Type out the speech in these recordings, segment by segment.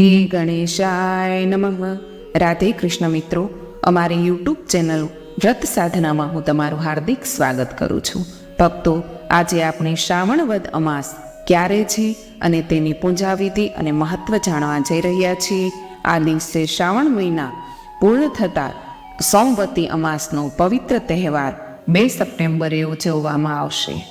હે ગણેશાય નમઃ. રાધે કૃષ્ણ મિત્રો, અમારી યુટ્યુબ ચેનલ વ્રત સાધનામાં હું તમારું હાર્દિક સ્વાગત કરું છું. ભક્તો, આજે આપણે શ્રાવણ વદ અમાસ ક્યારે છે અને તેની પૂજાવિધિ અને મહત્વ જાણવા જઈ રહ્યા છીએ. આ દિવસે શ્રાવણ મહિના પૂર્ણ થતાં સોમવતી અમાસનો પવિત્ર તહેવાર બે સપ્ટેમ્બરે ઉજવવામાં આવશે.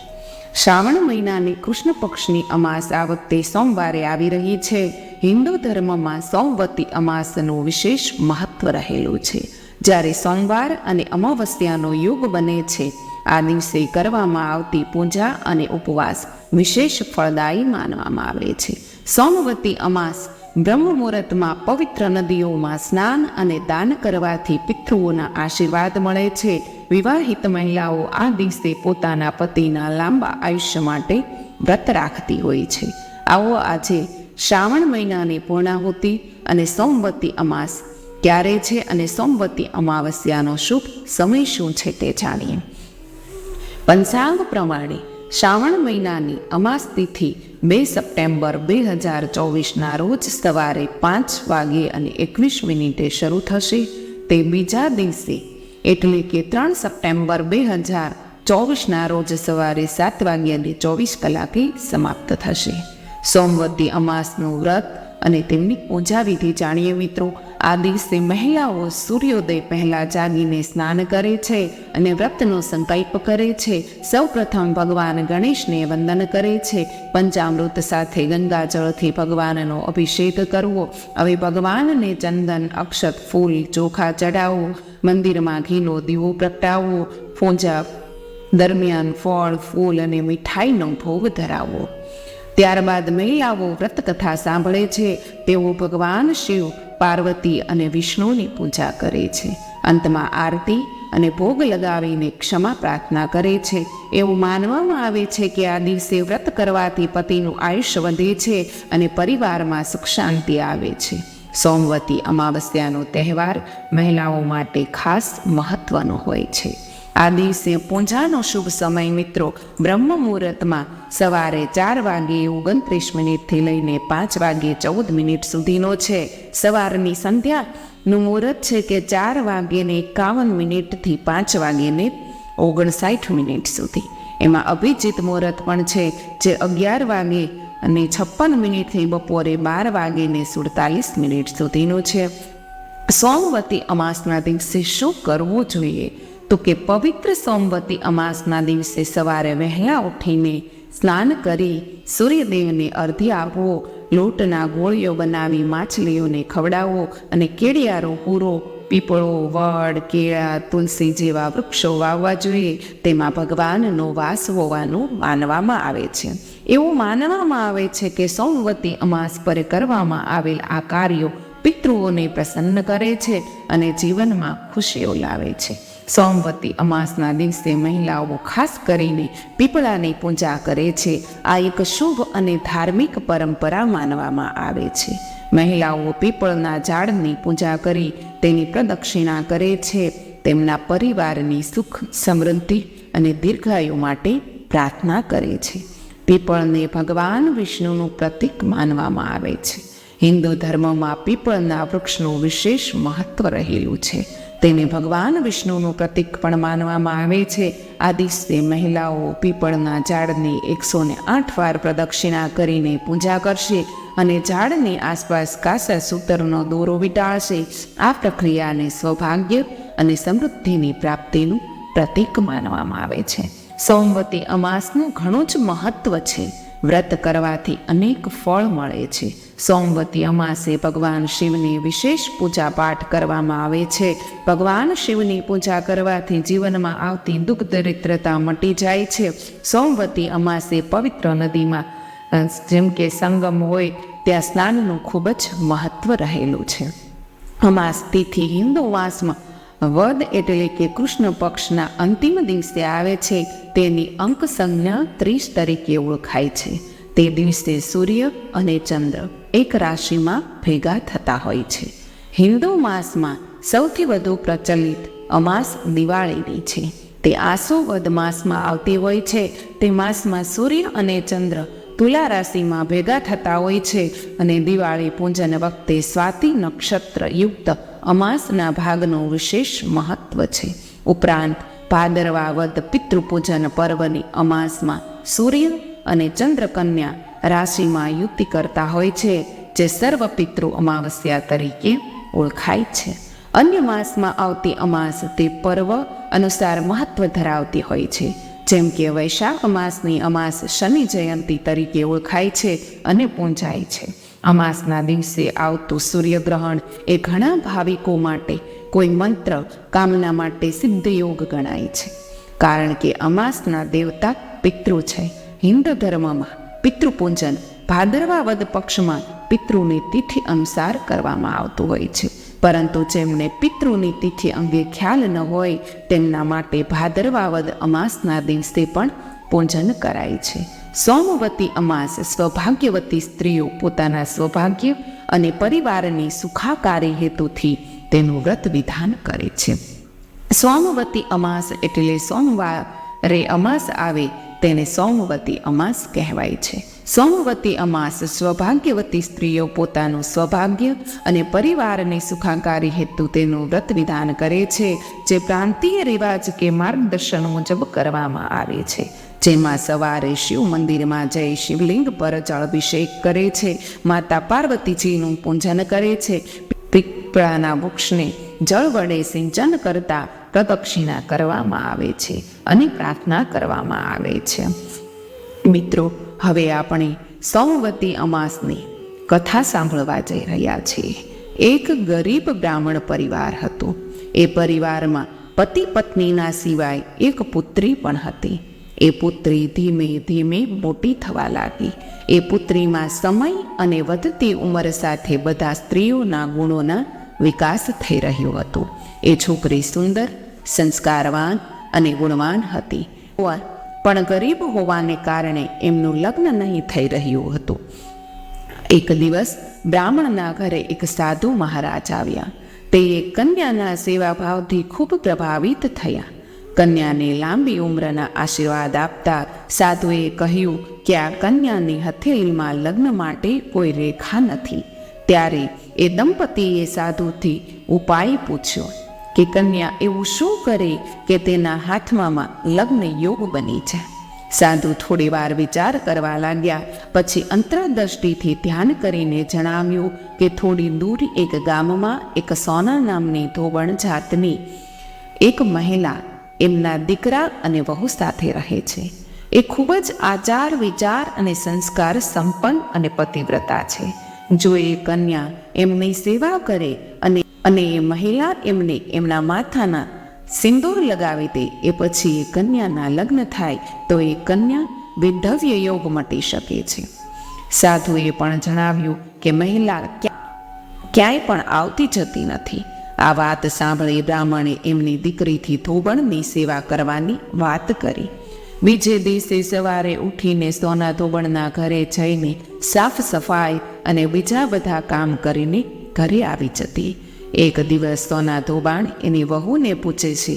શ્રાવણ મહિનાની કૃષ્ણ પક્ષની અમાસ આ વખતે સોમવારે આવી રહી છે. હિન્દુ ધર્મમાં સોમવતી અમાસનું વિશેષ મહત્વ રહેલું છે. જ્યારે સોમવાર અને અમાવસ્યાનો યુગ બને છે, આ દિવસે કરવામાં આવતી પૂજા અને ઉપવાસ વિશેષ ફળદાયી માનવામાં આવે છે. સોમવતી અમાસ બ્રહ્મ મુહૂર્તમાં પવિત્ર નદીઓમાં સ્નાન અને દાન કરવાથી પિતૃઓના આશીર્વાદ મળે છે. વિવાહિત મહિલાઓ આ દિવસે પોતાના પતિના લાંબા આયુષ્ય માટે વ્રત રાખતી હોય છે. આવો આજે શ્રાવણ મહિનાની પૂર્ણાહુતિ અને સોમવતી અમાસ. ક્યારે છે અને સોમવતી અમાવસ્યાનો શુભ સમય શું છે તે જાણીએ. પંચાંગ પ્રમાણે શ્રાવણ મહિનાની અમાસ તિથિ બે સપ્ટેમ્બર બે હજાર ચોવીસના રોજ સવારે પાંચ વાગ્યે અને એકવીસ મિનિટે શરૂ થશે. તે બીજા દિવસે, એટલે કે ત્રણ સપ્ટેમ્બર બે હજાર ચોવીસના રોજ સવારે સાત વાગ્યાની ચોવીસ કલાકે સમાપ્ત થશે. સોમવતી અમાસનું વ્રત અને તેમની પૂજા વિધિ જાણીએ મિત્રો. આ દિવસે મહિલાઓ સૂર્યોદય પહેલાં જાગીને સ્નાન કરે છે અને વ્રતનો સંકલ્પ કરે છે. સૌપ્રથમ ભગવાન ગણેશને વંદન કરે છે. પંચામૃત સાથે ગંગાજળથી ભગવાનનો અભિષેક કરવો. હવે ભગવાનને ચંદન, અક્ષત, ફૂલ, ચોખા ચડાવવો મંદિરમાં ઘીનો દીવો પ્રગટાવવો. પૂજા દરમિયાન ફળ, ફૂલ અને મીઠાઈનો ભોગ ધરાવવો ત્યારબાદ મહિલાઓ વ્રતકથા સાંભળે છે. તેઓ ભગવાન શિવ, પાર્વતી અને વિષ્ણુની પૂજા કરે છે. અંતમાં આરતી અને ભોગ લગાવીને ક્ષમા પ્રાર્થના કરે છે. એવું માનવામાં આવે છે કે આ દિવસે વ્રત કરવાથી પતિનું આયુષ્ય વધે છે અને પરિવારમાં સુખ શાંતિ આવે છે. સોમવતી અમાવસ્યાનો તહેવાર મહિલાઓ માટે ખાસ મહત્વનો હોય છે. આ દિવસે પૂજાનો શુભ સમય, મિત્રો. બ્રહ્મ મુહૂર્તમાં સવારે ચાર વાગે ઓગણત્રીસ મિનિટથી લઈને પાંચ વાગે ચૌદ મિનિટ સુધીનો છે. સવારની સંધ્યાનું મુહૂર્ત છે કે ચાર વાગ્યે એકાવન મિનિટથી પાંચ વાગ્યે ઓગણસાઠ મિનિટ સુધી. એમાં અભિજીત મુહૂર્ત પણ છે જે અગિયાર વાગે અને છપ્પન મિનિટથી બપોરે બાર વાગીને સુડતાલીસ મિનિટ સુધીનું છે. સોમવતી અમાસના દિવસે શું કરવું જોઈએ? તો કે પવિત્ર સોમવતી અમાસના દિવસે સવારે વહેલા ઉઠીને સ્નાન કરી સૂર્યદેવને અર્ધી આપવો, લોટના ગોળીઓ બનાવી માછલીઓને ખવડાવવો અને કેડિયારો પૂરો, પીપળો, વડ, કેળા, તુલસી જેવા વૃક્ષો વાવવા જોઈએ. તેમાં ભગવાનનો વાસ હોવાનું માનવામાં આવે છે. એવું માનવામાં આવે છે કે સોમવતી અમાસ પર કરવામાં આવેલ આ કાર્યો પિતૃઓને પ્રસન્ન કરે છે અને જીવનમાં ખુશીઓ લાવે છે. સોમવતી અમાસના દિવસે મહિલાઓ ખાસ કરીને પીપળાની પૂજા કરે છે. આ એક શુભ અને ધાર્મિક પરંપરા માનવામાં આવે છે. મહિલાઓ પીપળના ઝાડની પૂજા કરી તેની પ્રદક્ષિણા કરે છે. તેમના પરિવારની સુખ, સમૃદ્ધિ અને દીર્ઘાયુ માટે પ્રાર્થના કરે છે. પીપળને ભગવાન વિષ્ણુનું પ્રતીક માનવામાં આવે છે. હિન્દુ ધર્મમાં પીપળના વૃક્ષનું વિશેષ મહત્વ રહેલું છે. તેને ભગવાન વિષ્ણુનું પ્રતીક પણ માનવામાં આવે છે. આ દિવસે મહિલાઓ પીપળના ઝાડની એકસો ને આઠ વાર પ્રદક્ષિણા કરીને પૂજા કરશે અને ઝાડની આસપાસ કાસા સૂતરનો દોરો વીંટાળશે. આ પ્રક્રિયાને સૌભાગ્ય અને સમૃદ્ધિની પ્રાપ્તિનું પ્રતીક માનવામાં આવે છે. સોમવતી અમાસનું ઘણું જ મહત્વ છે. વ્રત કરવાથી અનેક ફળ મળે છે. સોમવતી અમાસે ભગવાન શિવની વિશેષ પૂજા પાઠ કરવામાં આવે છે. ભગવાન શિવની પૂજા કરવાથી જીવનમાં આવતી દુઃખ દરિદ્રતા મટી જાય છે. સોમવતી અમાસે પવિત્ર નદીમાં જેમ કે સંગમ હોય, ત્યાં સ્નાનનું ખૂબ જ મહત્વ રહેલું છે. અમાસ તિથિ હિન્દુ માસમાં વદ એટલે કે કૃષ્ણ પક્ષના અંતિમ દિવસે આવે છે, તેની અંક સંજ્ઞા ત્રીસ તરીકે ઓળખાય છે. તે દિવસે સૂર્ય અને ચંદ્ર એક રાશિમાં ભેગા થતા હોય છે. હિન્દુ માસમાં સૌથી વધુ પ્રચલિત અમાસ દિવાળીની છે. તે આસો વદ માસમાં આવતી હોય છે. તે માસમાં સૂર્ય અને ચંદ્ર તુલા રાશિમાં ભેગા થતા હોય છે અને દિવાળી પૂજન વખતે સ્વાતિ નક્ષત્ર યુક્ત અમાસના ભાગનું વિશેષ મહત્વ છે. ઉપરાંત ભાદરવા વદ પિતૃપૂજન પર્વની અમાસમાં સૂર્ય અને ચંદ્રકન્યા રાશિમાં યુતિ કરતા હોય છે, જે સર્વ પિતૃ અમાવસ્યા તરીકે ઓળખાય છે. અન્ય માસમાં આવતી અમાસ તે પર્વ અનુસાર મહત્વ ધરાવતી હોય છે. જેમ કે વૈશાખ માસની અમાસ શનિ જયંતી તરીકે ઓળખાય છે અને પૂંજાય છે. અમાસના દિવસે આવતું સૂર્યગ્રહણ એ ઘણા ભાવિકો માટે કોઈ મંત્ર કામના માટે સિદ્ધયોગ ગણાય છે. કારણ કે અમાસના દેવતા પિતૃ છે. હિન્દુ ધર્મમાં પિતૃપૂજન ભાદરવા વદ પક્ષમાં પિતૃની તિથિ અનુસાર કરવામાં આવતું હોય છે. પરંતુ જેમને પિતૃની તિથિ અંગે ખ્યાલ ન હોય તેમના માટે ભાદરવાવદ અમાસના દિવસે પણ પૂજન કરાય છે. સોમવતી અમાસ સ્વભાગ્યવતી સ્ત્રીઓ પોતાના સ્વભાગ્ય અને પરિવારની સુખાકારી હેતુથી તેનું વ્રત વિધાન કરે છે. સોમવતી અમાસ એટલે સોમવારે અમાસ આવે તેને સોમવતી અમાસ કહેવાય છે. સોમવતી અમાસ સ્વભાગ્યવતી સ્ત્રીઓ પોતાનું સ્વભાગ્ય અને પરિવારની સુખાકારી હેતુ તેનું વ્રત વિધાન કરે છે, જે પ્રાંતીય રિવાજ કે માર્ગદર્શન મુજબ કરવામાં આવે છે. જેમાં સવારે શિવ મંદિરમાં જઈ શિવલિંગ પર જળાભિષેક કરે છે. માતા પાર્વતીજીનું પૂજન કરે છે. પીપળાના વૃક્ષને જળ વડે સિંચન કરતા પ્રદક્ષિણા કરવામાં આવે છે અને પ્રાર્થના કરવામાં આવે છે. મિત્રો, હવે આપણે સોમવતી અમાસની કથા સાંભળવા જઈ રહ્યા છીએ. એક ગરીબ બ્રાહ્મણ પરિવાર હતો. એ પરિવારમાં પતિ પત્નીના સિવાય એક પુત્રી પણ હતી. એ પુત્રી ધીમે ધીમે મોટી થવા લાગી. એ પુત્રીમાં સમય અને વધતી ઉંમર સાથે બધા સ્ત્રીઓના ગુણોના વિકાસ થઈ રહ્યો હતો. એ છોકરી સુંદર, સંસ્કારવાન અને ગુણવાન હતી. પણ ગરીબ હોવાને કારણે એમનું લગ્ન નહીં થઈ રહ્યું હતું. એક દિવસ બ્રાહ્મણના ઘરે એક સાધુ મહારાજ આવ્યા. તે કન્યાના સેવાભાવથી ખૂબ પ્રભાવિત થયા. કન્યાને લાંબી ઉંમરના આશીર્વાદ આપતા સાધુએ કહ્યું કે આ કન્યાની હથેળીમાં લગ્ન માટે કોઈ રેખા નથી. ત્યારે એ દંપતીએ સાધુથી ઉપાય પૂછ્યો કે કન્યા એવું શું કરે કે તેના હાથમાં લગ્ન યોગ બની જાય સાધુ થોડી વાર વિચાર કરવા લાગ્યા, પછી અંતરદ્રષ્ટિથી ધ્યાન કરીને જણાવ્યું કે થોડી દૂર એક ગામમાં એક સોના નામની ધોબણ જાતની એક મહિલા એમના દીકરા અને વહુ સાથે રહે છે. એ ખૂબ જ આચાર, વિચાર અને સંસ્કાર સંપન્ન અને પતિવ્રતા છે. જો એ કન્યા એમની સેવા કરે અને અને એ મહિલા એમને એમના માથાના સિંદૂર લગાવી દે, એ પછી એ કન્યાના લગ્ન થાય, તો એ કન્યા વિધવ્ય યોગ મટી શકે છે. સાધુએ પણ જણાવ્યું કે મહિલા ક્યાંય પણ આવતી જતી નથી. આ વાત સાંભળી બ્રાહ્મણે એમની દીકરીથી ધોબણની સેવા કરવાની વાત કરી. બીજે દિવસે સવારે ઉઠીને સોના ધોબણના ઘરે જઈને સાફ સફાઈ અને બીજા બધા કામ કરીને ઘરે આવી જતી. એક દિવસ સોના ધોબાણ એની વહુને પૂછે છે,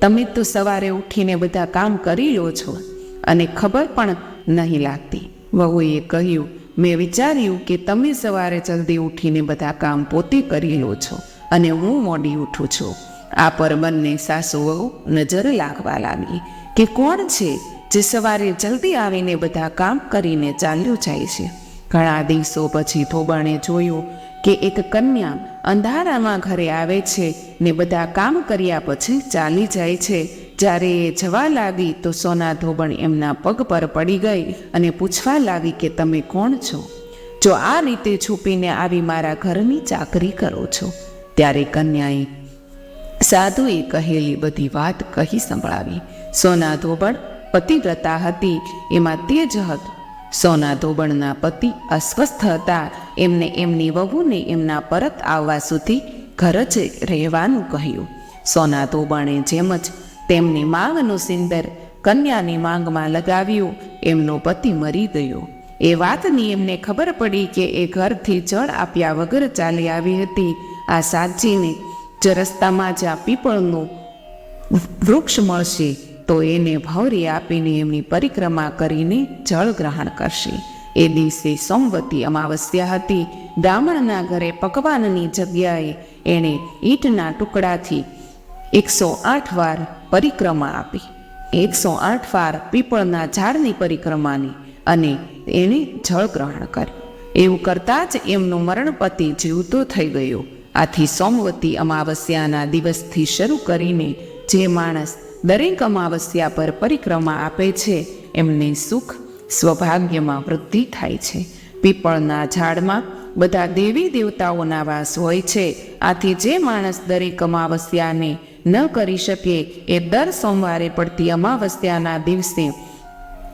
તમે તો સવારે ઉઠીને બધા કામ કરી લો છો અને ખબર પણ નહીં લાગતી. વહુએ કહ્યું, મેં વિચાર્યું કે તમે સવારે જલ્દી ઉઠીને બધા કામ પોતે કરી લો છો. અને હું મોડી ઉઠું છું. આ પર બંને સાસુ વહુ નજર લાગવા લાગી કે કોણ છે જે સવારે જલ્દી આવીને બધા કામ કરીને ચાલ્યું જાય છે. ઘણા દિવસો પછી થોબાણે જોયું કે એક કન્યા અંધારામાં ઘરે આવે છે ને બધા કામ કર્યા પછી ચાલી જાય છે. જ્યારે એ જવા લાગી તો સોના ધોબણ એમના પગ પર પડી ગઈ અને પૂછવા લાગી કે તમે કોણ છો? જો આ રીતે છુપીને આવી મારા ઘરની ચાકરી કરો છો. ત્યારે કન્યાએ સાધુએ કહેલી બધી વાત કહી સંભળાવી. સોના ધોબણ પતિવ્રતા હતી, એમાં તેજ હતું. સોના ધોબણના પતિ અસ્વસ્થ હતા. એમને એમની વહુને એમના પરત આવવા સુધી ઘર જ રહેવાનું કહ્યું. સોના ધોબણે જેમ જ તેમની માંગનું સિંદર કન્યાની માંગમાં લગાવ્યું, એમનો પતિ મરી ગયો. એ વાતની એમને ખબર પડી કે એ ઘરથી જળ આપ્યા વગર ચાલી આવી હતી. આ સાચીને જ રસ્તામાં જ્યાં પીપળનું વૃક્ષ મળશે, તો એને ભવરી આપીને એમની પરિક્રમા કરીને જળ ગ્રહણ કરશે. એ દિવસે સોમવતી અમાવસ્યા હતી. બ્રાહ્મણના ઘરે પકવાનની જગ્યાએ એણે ઈંટના ટુકડાથી એકસો આઠ વાર પરિક્રમા આપી. એકસો આઠ વાર પીપળના ઝાડની પરિક્રમાની અને એણે જળ ગ્રહણ કર્યું. એવું કરતાં જ એમનું મરણપતિ જીવતો થઈ ગયો. આથી સોમવતી અમાવસ્યાના દિવસથી શરૂ કરીને જે માણસ દરેક અમાવસ્યા પર પરિક્રમા આપે છે, એમને સુખ સ્વભાગ્યમાં વૃદ્ધિ થાય છે. પીપળના ઝાડમાં બધા દેવી દેવતાઓના વાસ હોય છે. આથી જે માણસ દરેક અમાવસ્યાને ન કરી શકે, એ દર સોમવારે પડતી અમાવસ્યાના દિવસે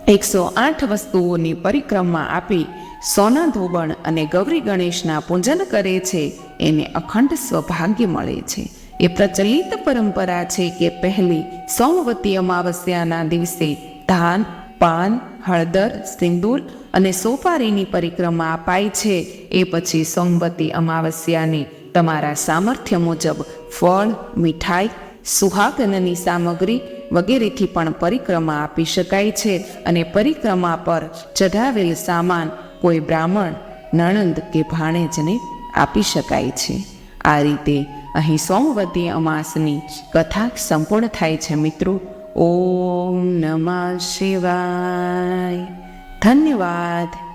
એકસો આઠ વસ્તુઓની પરિક્રમા આપી સોના ધોબણ અને ગૌરી ગણેશના પૂજન કરે છે, એને અખંડ સ્વભાગ્ય મળે છે. એ પ્રચલિત પરંપરા છે કે પહેલી સોમવતી અમાવસ્યાના દિવસે ધાન, પાન, હળદર, સિંદૂર અને સોપારીની પરિક્રમા અપાય છે. એ પછી સોમવતી અમાવસ્યાને તમારા સામર્થ્ય મુજબ ફળ, મીઠાઈ, સુહાગનની સામગ્રી વગેરેથી પણ પરિક્રમા આપી શકાય છે અને પરિક્રમા પર ચઢાવેલ સામાન કોઈ બ્રાહ્મણ નણંદ કે ભાણેજને આપી શકાય છે. આ રીતે અહીં સોમવતી અમાસની કથા સંપૂર્ણ થાય છે મિત્રો. ઓમ નમઃ શિવાય. ધન્યવાદ.